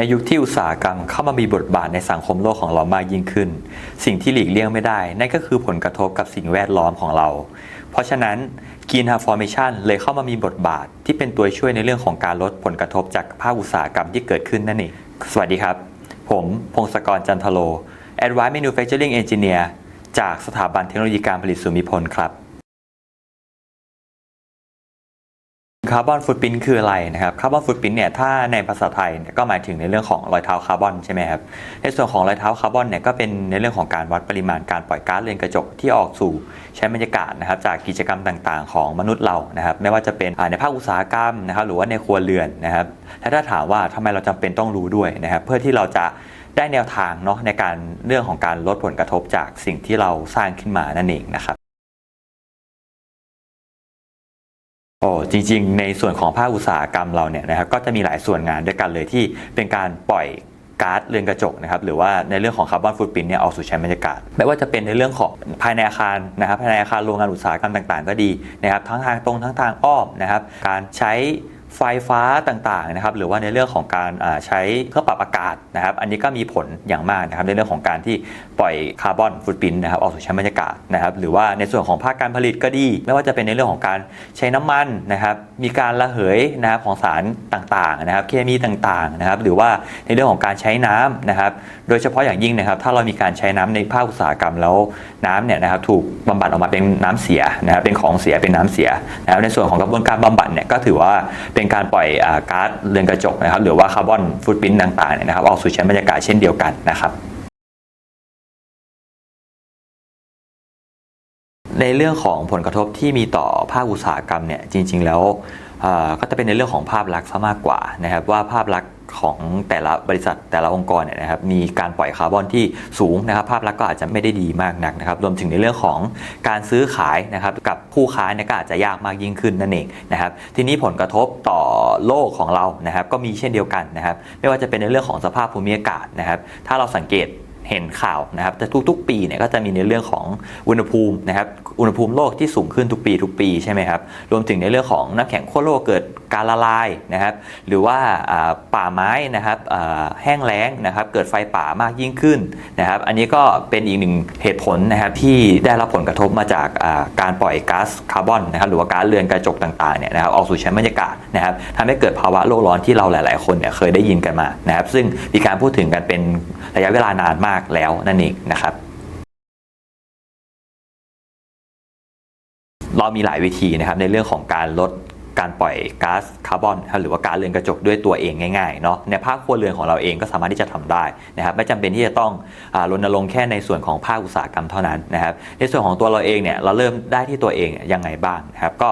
ในยุคที่อุตสาหกรรมเข้ามามีบทบาทในสังคมโลกของเรามากยิ่งขึ้น สิ่งที่หลีกเลี่ยงไม่ได้ นั่นก็คือผลกระทบกับสิ่งแวดล้อมของเรา เพราะฉะนั้น Green Transformation เลยเข้ามามีบทบาท ที่เป็นตัวช่วยในเรื่องของการลดผลกระทบจากภาคอุตสาหกรรมที่เกิดขึ้นนั่นเองสวัสดีครับ ผมพงศกรจันทโล Advanced Manufacturing Engineer จากสถาบันเทคโนโลยีการผลิตสุมิพลครับ คาร์บอนฟุตปรินคืออะไรนะครับคาร์บอนฟุตปรินเนี่ยถ้าในภาษาไทยก็หมายถึงในเรื่องของรอยเท้าคาร์บอนใช่ไหมครับในส่วนของรอยเท้าคาร์บอนเนี่ยก็เป็นในเรื่องของการวัดปริมาณการปล่อยก๊าซเรือนกระจกที่ออกสู่ใช้บรรยากาศนะครับจากกิจกรรมต่างๆ ของมนุษย์เรานะครับไม่ว่าจะเป็นในภาคอุตสาหกรรมนะครับหรือว่าในครัวเรือนนะครับและถ้าถามว่าทำไมเราจำเป็นต้องรู้ด้วยนะครับเพื่อที่เราจะได้แนวทางเนาะในการเรื่องของการลดผลกระทบจากสิ่งที่เราสร้างขึ้นมานั่นเองนะครับ โอ้จริง ๆ ในส่วนของภาคอุตสาหกรรมเราเนี่ยนะครับก็จะมีหลายส่วนงานด้วยกันเลยที่เป็นการปล่อยก๊าซเรือนกระจกนะครับหรือว่าในเรื่องของคาร์บอนฟุตปรินเนี่ยออกสู่ชั้นบรรยากาศไม่ว่าจะเป็นในเรื่องของภายในอาคารนะครับภายในอาคารโรงงานอุตสาหกรรมต่างๆ ก็ดีนะครับทั้งทางตรงทั้งทางอ้อมนะครับการใช้ ไฟฟ้าต่างๆนะครับหรือว่าในเรื่องของการใช้เครื่องปรับอากาศนะครับอันนี้ก็มีผลอย่างมากนะครับในเรื่องของการที่ปล่อยคาร์บอนฟุตปรินนะครับออกสู่ชั้นบรรยากาศนะครับหรือว่าในส่วนของภาคการผลิตก็ดี ไม่ว่าจะเป็นในเรื่องของการใช้น้ำมันนะครับมีการระเหยนะครับของสารต่างๆนะครับเคมีต่างๆนะครับหรือว่าในเรื่องของการใช้น้ำนะครับโดยเฉพาะอย่างยิ่งนะครับถ้าเรามีการใช้น้ำในภาคอุตสาหกรรมแล้วน้ำเนี่ยนะครับถูกบำบัดออกมาเป็นน้ำเสียนะครับเป็นของเสียเป็นน้ำเสียนะครับในส่วนของกระบวนการบำบัดเนี่ยก็ถือว่าเป็นการปล่อยอาก๊าซเรือนกระจกนะครับหรือว่าคาร์บอนฟุตปรินต์ต่างๆเนี่ยนะครับออกสู่ชั้นบรรยากาศเช่นเดียวกันนะครับในเรื่องของผลกระทบที่มีต่อภาคอุตสาหกรรมเนี่ยจริง ๆ แล้วก็จะเป็นในเรื่องของภาพลักษณ์ซะมากกว่านะครับว่าภาพลักษณ์ ของแต่ละบริษัทแต่ละองค์กรเนี่ยนะครับมีการปล่อยคาร์บอนที่สูงนะครับ ภาพลักษณ์ก็อาจจะไม่ได้ดีมากนักนะครับรวมถึงในเรื่องของการซื้อขายนะครับกับผู้ค้าเนี่ยก็อาจจะยากมากยิ่งขึ้นนั่นเองนะครับทีนี้ผลกระทบต่อโลกของเรานะครับก็มีเช่นเดียวกันนะครับไม่ว่าจะเป็นในเรื่องของสภาพภูมิอากาศนะครับ ถ้าเราสังเกตเห็นข่าวนะครับแต่ทุกๆ ปีเนี่ยก็จะมีในเรื่องของอุณหภูมินะครับอุณหภูมิโลกที่สูงขึ้นทุกปีทุกปีใช่ไหมครับรวมถึงในเรื่องของน้ำแข็งขั้วโลกเกิด การละลายนะครับ หรือว่าป่าไม้นะครับแห้งแล้งนะครับ เกิดไฟป่ามากยิ่งขึ้นนะครับ อันนี้ก็เป็นอีกหนึ่งเหตุผลนะครับที่ได้รับผลกระทบมาจากการปล่อยก๊าซคาร์บอนนะครับหรือว่าก๊าซเรือนกระจกต่างๆเนี่ยนะครับออกสู่ชั้นบรรยากาศนะครับทำให้เกิดภาวะโลกร้อนที่เราหลาย ๆ คนเนี่ยเคยได้ยินกันมานะครับ ซึ่งมีการพูดถึงกันเป็นระยะเวลานานมากแล้วนั่นเองนะครับเรามีหลายวิธีนะครับในเรื่องของการลด การปล่อยก๊าซคาร์บอนหรือว่ากาซเรือนกระจกด้วยตัวเองง่ายๆเนาะในภาคครัวเรือนของเราเองก็สามารถที่จะทำได้นะครับไม่จำเป็นที่จะต้องรณรงค์แค่ในส่วนของภาคอุตสาหกรรมเท่านั้นนะครับในส่วนของตัวเราเองเนี่ยเราเริ่มได้ที่ตัวเองยังไงบ้างนะครับก็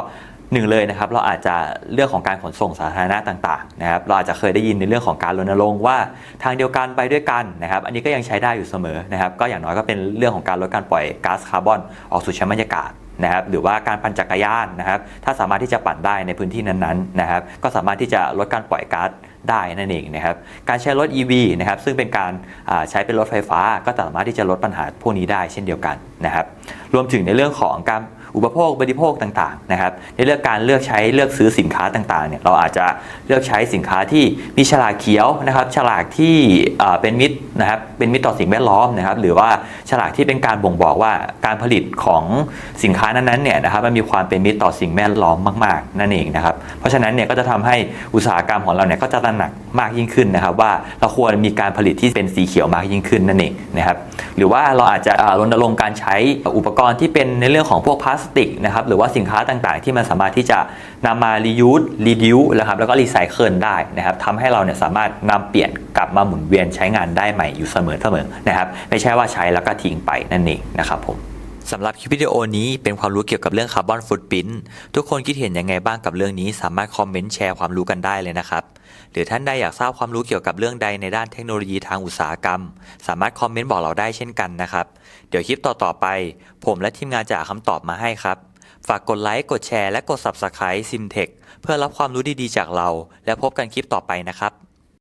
หนึ่งเลยนะครับเราอาจจะเรื่องของการขนส่งสาธารณะต่างๆนะครับเราอาจจะเคยได้ยินในเรื่องของการรณรงค์ว่าทางเดียวกันไปด้วยกันนะครับอันนี้ก็ยังใช้ได้อยู่เสมอนะครับก็อย่างน้อยก็เป็นเรื่องของการลดการปล่อยก๊าซคาร์บอนออกสู่ชั้นบรรยากาศ นะครับหรือว่าการปั่นจักรยานนะครับถ้าสามารถที่จะปั่นได้ในพื้นที่นั้นๆนะครับก็สามารถที่จะลดการปล่อยก๊าซได้นั่นเองนะครับการใช้รถ EV นะครับซึ่งเป็นการใช้เป็นรถไฟฟ้า ก็สามารถที่จะลดปัญหาพวกนี้ได้เช่นเดียวกันนะครับรวมถึงในเรื่องของการ อุปโภคบริโภคต่างๆนะครับในเรื่องการเลือกใช้เลือกซื้อสินค้าต่างๆเนี่ยเราอาจจะเลือกใช้สินค้าที่มีฉลากเขียวนะครับ ฉลากที่เป็นมิตรนะครับเป็นมิตรต่อสิ่งแวดล้อมนะครับ หรือว่าฉลากที่เป็นการบ่งบอกว่าการผลิตของสินค้านั้นๆเนี่ยนะครับมันมีความเป็นมิตรต่อสิ่งแวดล้อมมาก ๆ นั่นเองนะครับ เพราะฉะนั้นเนี่ยก็จะทำให้อุตสาหกรรมของเราเนี่ยก็จะตระหนักมากยิ่งขึ้นนะครับ ว่าเราควรมีการผลิตที่เป็นสีเขียวมากยิ่งขึ้นนั่นเองนะครับ หรือว่าเราอาจจะรณรงค์การใช้อุปกรณ์ที่เป็นในเรื่องของพวกพลาสติกนะครับหรือว่าสินค้าต่างๆ ที่มันสามารถที่จะนำมา reuse reduce นะครับแล้วก็รีไซเคิลได้นะครับทำให้เราเนี่ยสามารถนำเปลี่ยนกลับมาหมุนเวียนใช้งานได้ใหม่อยู่เสมอๆนะครับ ไม่ใช่ว่าใช้แล้วก็ทิ้งไปนั่นเองนะครับผม สำหรับคลิปวิดีโอนี้เป็นความรู้เกี่ยวกับเรื่องคาร์บอนฟุตปรินท์ทุกคนคิดเห็นยังไงบ้างกับเรื่องนี้สามารถคอมเมนต์แชร์ความรู้กันได้เลยนะครับ หรือท่านใดอยากทราบความรู้เกี่ยวกับเรื่องใดในด้านเทคโนโลยีทางอุตสาหกรรม สามารถคอมเมนต์บอกเราได้เช่นกันนะครับ เดี๋ยวคลิปต่อๆไป ผมและทีมงานจะหาคำตอบมาให้ครับ ฝากกดไลค์กดแชร์และกด Subscribe Simtech เพื่อรับความรู้ดีๆจากเรา และพบกันคลิปต่อไปนะครับ